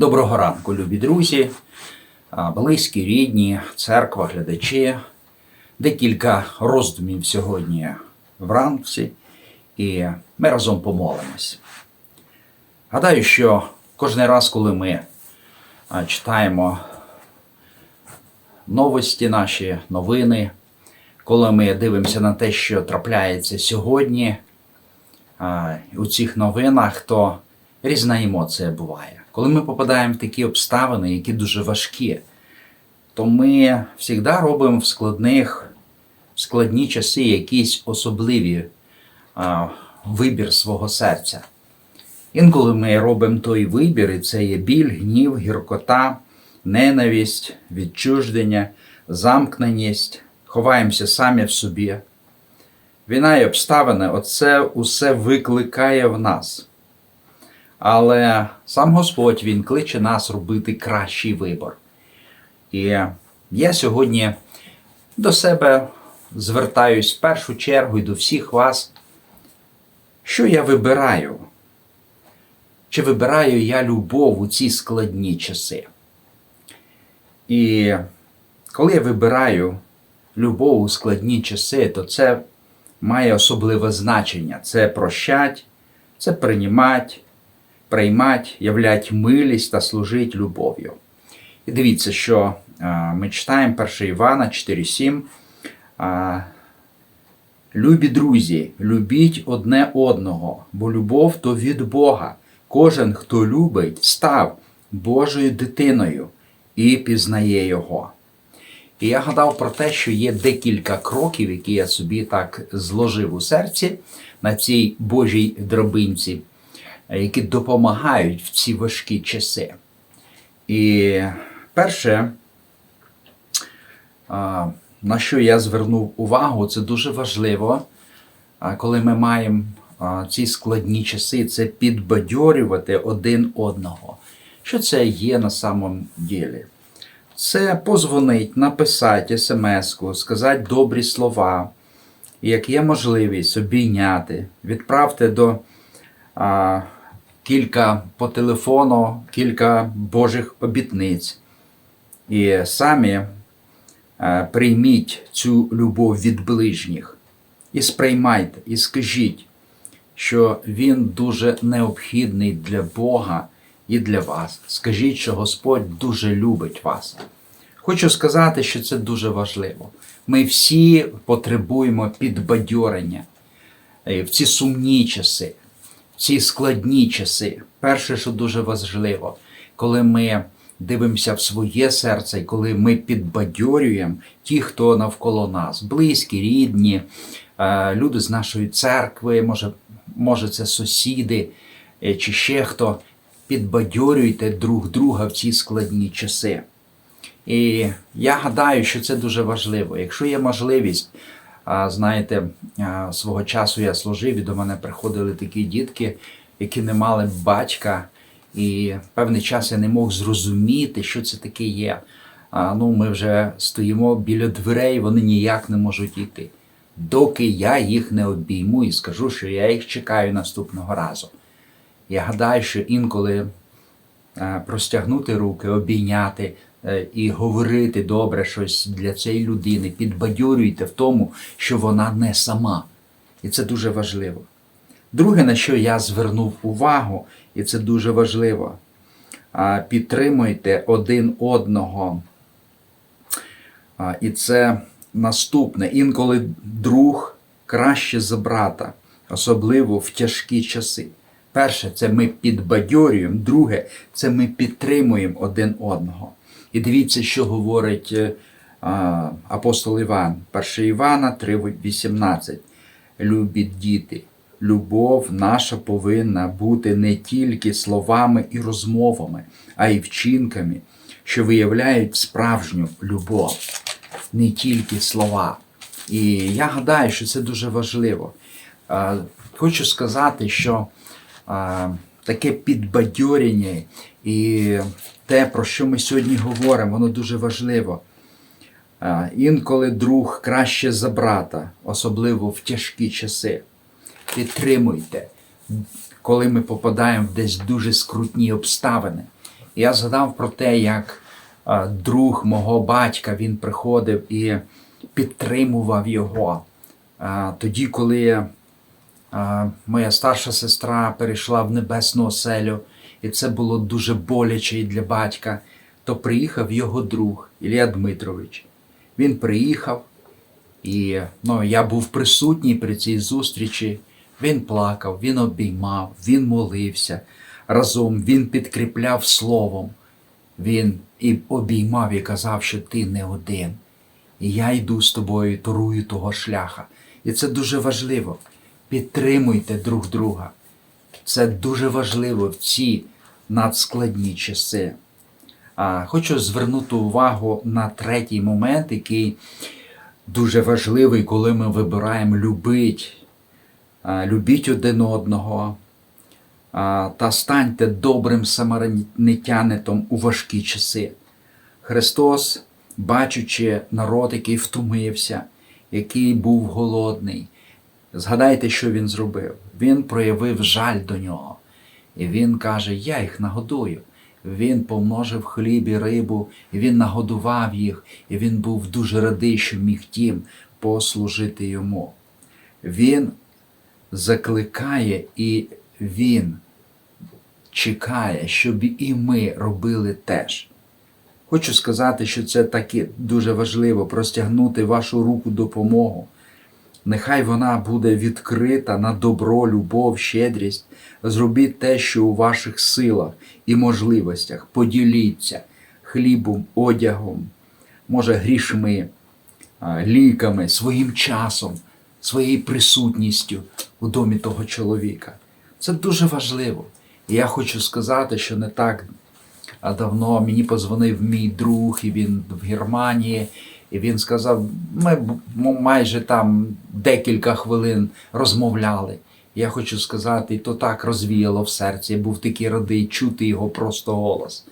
Доброго ранку, любі друзі, близькі, рідні, церква, глядачі. Декілька роздумів сьогодні вранці, і ми разом помолимось. Гадаю, що кожен раз, коли ми читаємо новості, наші новини, коли ми дивимося на те, що трапляється сьогодні у цих новинах, то різна емоція буває. Коли ми попадаємо в такі обставини, які дуже важкі, то ми завжди робимо в складних, в складні часи якісь особливі а, вибір свого серця. Інколи ми робимо той вибір, і це є біль, гнів, гіркота, ненависть, відчуждення, замкненість, ховаємося самі в собі. Війна і обставини оце усе викликає в нас. Але сам Господь Він кличе нас робити кращий вибор. І я сьогодні до себе звертаюсь в першу чергу і до всіх вас, що я вибираю? Чи вибираю я любов у ці складні часи? І коли я вибираю любов у складні часи, то це має особливе значення. Це прощать, це приймать, приймать, являть милість та служить любов'ю. І дивіться, що а, ми читаємо 1 Івана 4,7. А, Любі друзі, любіть одне одного, бо любов то від Бога. Кожен, хто любить, став Божою дитиною і пізнає Його. І я гадав про те, що є декілька кроків, які я собі так зложив у серці на цій Божій драбинці, які допомагають в ці важкі часи. І перше, на що я звернув увагу, це дуже важливо, коли ми маємо ці складні часи, це підбадьорювати один одного. Що це є на самом ділі? Це позвонить, написати смс-ку, сказати добрі слова, як є можливість обійняти, відправте до кілька по телефону, кілька Божих обітниць. І самі прийміть цю любов від ближніх. І сприймайте, і скажіть, що він дуже необхідний для Бога і для вас. Скажіть, що Господь дуже любить вас. Хочу сказати, що це дуже важливо. Ми всі потребуємо підбадьорення е, в ці сумні часи, ці складні часи. Перше, що дуже важливо, коли ми дивимося в своє серце, і коли ми підбадьорюємо ті, хто навколо нас, близькі, рідні, е, люди з нашої церкви, може, може це сусіди е, чи ще хто. Підбадьорюйте друг друга в ці складні часи. І я гадаю, що це дуже важливо. Якщо є можливість, знаєте, свого часу я служив, і до мене приходили такі дітки, які не мали батька, і певний час я не мог зрозуміти, що це таке є. Ну, ми вже стоїмо біля дверей, вони ніяк не можуть йти. Доки я їх не обійму і скажу, що я їх чекаю наступного разу. Я гадаю, що інколи простягнути руки, обійняти і говорити добре щось для цієї людини, підбадьорюйте в тому, що вона не сама. І це дуже важливо. Друге, на що я звернув увагу, і це дуже важливо, підтримуйте один одного. І це наступне. Інколи друг краще за брата, особливо в тяжкі часи. Перше, це ми підбадьорюємо, друге, це ми підтримуємо один одного. І дивіться, що говорить е, апостол Іван, 1 Івана 3,18. Любі діти, любов наша повинна бути не тільки словами і розмовами, а й вчинками, що виявляють справжню любов, не тільки слова. І я гадаю, що це дуже важливо. Хочу сказати, що таке підбадьорення і те, про що ми сьогодні говоримо, воно дуже важливо. Інколи друг краще за брата, особливо в тяжкі часи. Підтримуйте, коли ми попадаємо в десь дуже скрутні обставини. Я згадав про те, як друг мого батька він приходив і підтримував його. Тоді, коли моя старша сестра перейшла в небесну оселю, і це було дуже боляче і для батька, то приїхав його друг Ілля Дмитрович. Він приїхав, і ну, я був присутній при цій зустрічі. Він плакав, він обіймав, він молився разом, він підкріпляв словом. Він і обіймав і казав, що ти не один. І я йду з тобою, турую того шляха. І це дуже важливо. Підтримуйте друг друга. Це дуже важливо в ці надскладні часи. Хочу звернути увагу на третій момент, який дуже важливий, коли ми вибираємо любить. Любіть один одного та станьте добрим самаритянитом у важкі часи. Христос, бачучи народ, який втомився, який був голодний, згадайте, що Він зробив. Він проявив жаль до нього. І він каже: Я їх нагодую. Він помножив хліб і рибу, і він нагодував їх, і він був дуже радий, що міг тім послужити йому. Він закликає і він чекає, щоб і ми робили теж. Хочу сказати, що це таки дуже важливо простягнути вашу руку допомогу. Нехай вона буде відкрита на добро, любов, щедрість. Зробіть те, що у ваших силах і можливостях. Поділіться хлібом, одягом, може, грішми, ліками, своїм часом, своєю присутністю у домі того чоловіка. Це дуже важливо. І я хочу сказати, що не так давно мені позвонив мій друг, і він в Германії, і він сказав: ми майже там декілька хвилин розмовляли. Я хочу сказати, то так розвіяло в серці. Я був такий радий чути його просто голос,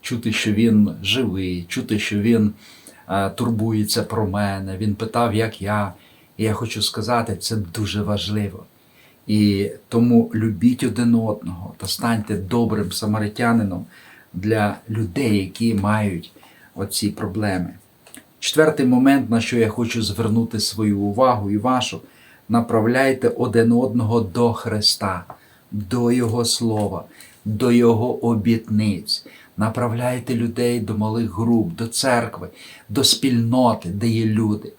чути, що він живий, чути, що він е, турбується про мене. Він питав, як я. І я хочу сказати, це дуже важливо. І тому любіть один одного та станьте добрим самаритянином для людей, які мають оці проблеми. Четвертий момент, на що я хочу звернути свою увагу і вашу, направляйте один одного до Христа, до Його Слова, до Його обітниць. Направляйте людей до малих груп, до церкви, до спільноти, де є люди.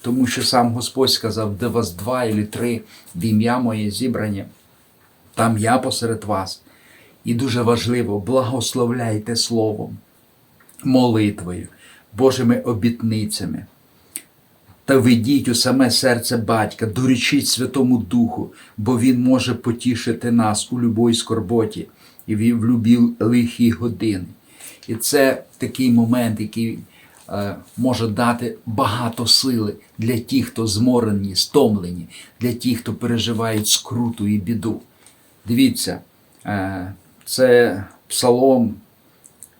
Тому що сам Господь сказав, де вас два і три в ім'я моє зібрані, там я посеред вас. І дуже важливо, благословляйте Словом, молитвою, Божими обітницями. Та ведіть у саме серце батька, дорічіть Святому Духу, бо Він може потішити нас у любой скорботі і в любі лихі години. І це такий момент, який е, може дати багато сили для тих, хто зморені, стомлені, для тих, хто переживають скруту і біду. Дивіться, е, це псалом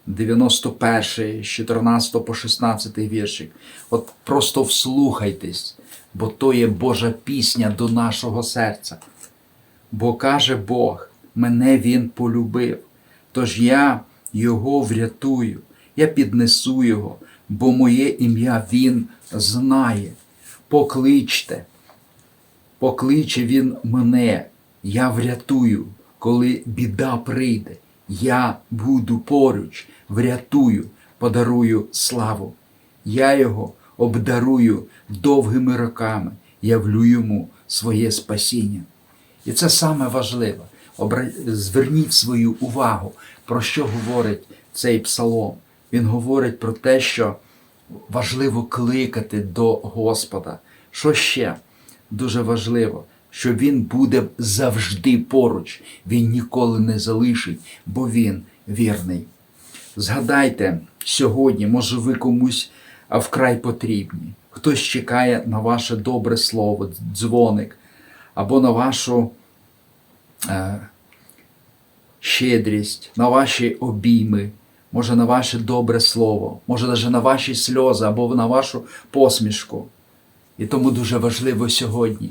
91, з 14 по 16 віршик. От просто вслухайтесь, бо то є Божа пісня до нашого серця. Бо каже Бог, мене Він полюбив, тож я Його врятую, я піднесу Його, бо моє ім'я Він знає. Покличте, покличе Він мене, я врятую, коли біда прийде. Я буду поруч, врятую, подарую славу. Я його обдарую довгими роками, явлю йому своє спасіння. І це саме важливе. Зверніть свою увагу, про що говорить цей псалом. Він говорить про те, що важливо кликати до Господа. Що ще дуже важливо, що Він буде завжди поруч, Він ніколи не залишить, бо Він вірний. Згадайте сьогодні, може, ви комусь вкрай потрібні. Хтось чекає на ваше добре слово, дзвоник, або на вашу е, щедрість, на ваші обійми, може на ваше добре слово, може навіть на ваші сльози або на вашу посмішку. І тому дуже важливо сьогодні,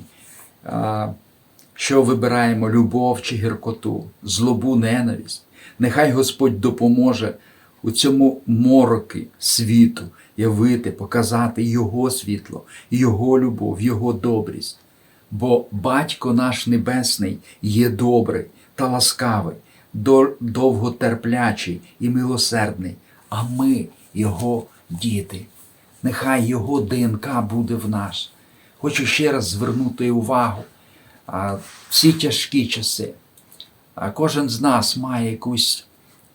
що вибираємо любов чи гіркоту, злобу, ненависть. Нехай Господь допоможе у цьому мороки світу явити, показати Його світло, Його любов, Його добрість. Бо Батько наш Небесний є добрий та ласкавий, довготерплячий і милосердний, а ми Його діти. Нехай Його ДНК буде в нас. Хочу ще раз звернути увагу. Всі тяжкі часи. Кожен з нас має якусь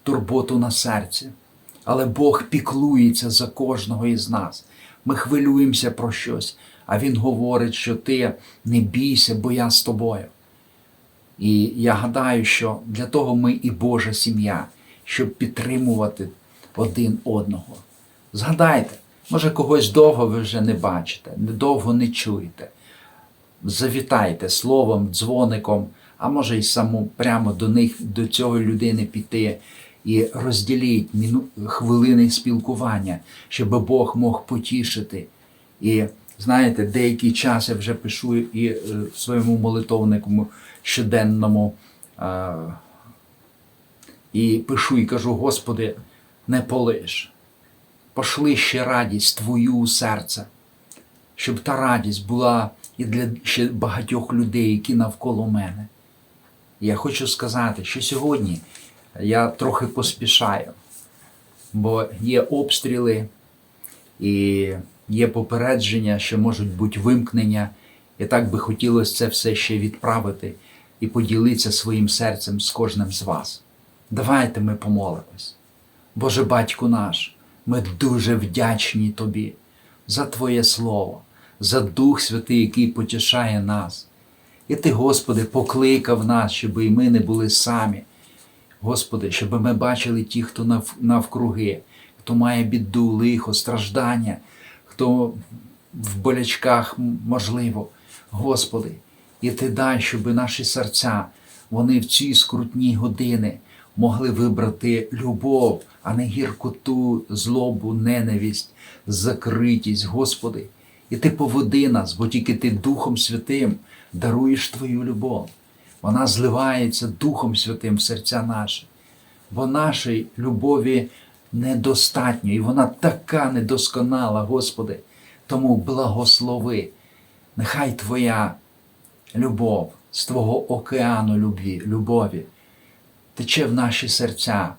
турботу на серці, але Бог піклується за кожного із нас. Ми хвилюємося про щось, а Він говорить, що ти не бійся, бо я з тобою. І я гадаю, що для того ми і Божа сім'я, щоб підтримувати один одного. Згадайте, може когось довго ви вже не бачите, довго не чуєте. Завітайте словом, дзвоником, а може й саму прямо до них, до цього людини піти і розділіть хвилини спілкування, щоб Бог мог потішити. І знаєте, деякий час я вже пишу і е, в своєму молитовнику щоденному. е, і пишу і кажу: Господи, не полиш, пошли ще радість Твою у серце, щоб та радість була і для ще багатьох людей, які навколо мене. Я хочу сказати, що сьогодні я трохи поспішаю, бо є обстріли і є попередження, що можуть бути вимкнення. І так би хотілося це все ще відправити і поділитися своїм серцем з кожним з вас. Давайте ми помолимось. Боже батьку наш, ми дуже вдячні Тобі за Твоє Слово, за Дух Святий, який потішає нас. І Ти, Господи, покликав нас, щоб і ми не були самі. Господи, щоб ми бачили ті, хто нав- навкруги, хто має біду, лихо, страждання, хто в болячках можливо. Господи, і Ти дай, щоб наші серця, вони в ці скрутні години могли вибрати любов, а не гіркоту, злобу, ненависть, закритість, Господи. І Ти поведи нас, бо тільки Ти Духом Святим даруєш Твою любов. Вона зливається Духом Святим в серця наші. Бо нашої любові недостатньо, і вона така недосконала, Господи. Тому благослови. Нехай Твоя любов з Твого океану любві, любові тече в наші серця,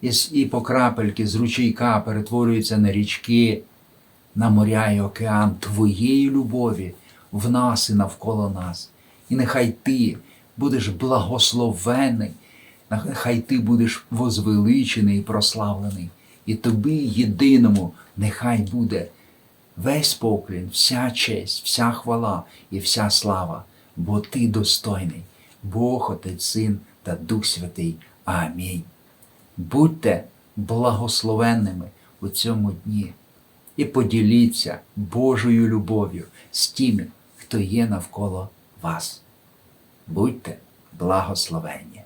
і, з- і по крапельки з ручейка перетворюється на річки, на моря і океан Твоєї любові в нас і навколо нас. І нехай Ти будеш благословений, нехай Ти будеш возвеличений і прославлений. І тобі єдиному нехай буде весь поклін, вся честь, вся хвала і вся слава, бо Ти достойний, Бог, Отець, Син та Дух Святий. Амінь. Будьте благословенними у цьому дні і поділіться Божою любов'ю з тими, хто є навколо вас. Будьте благословенні.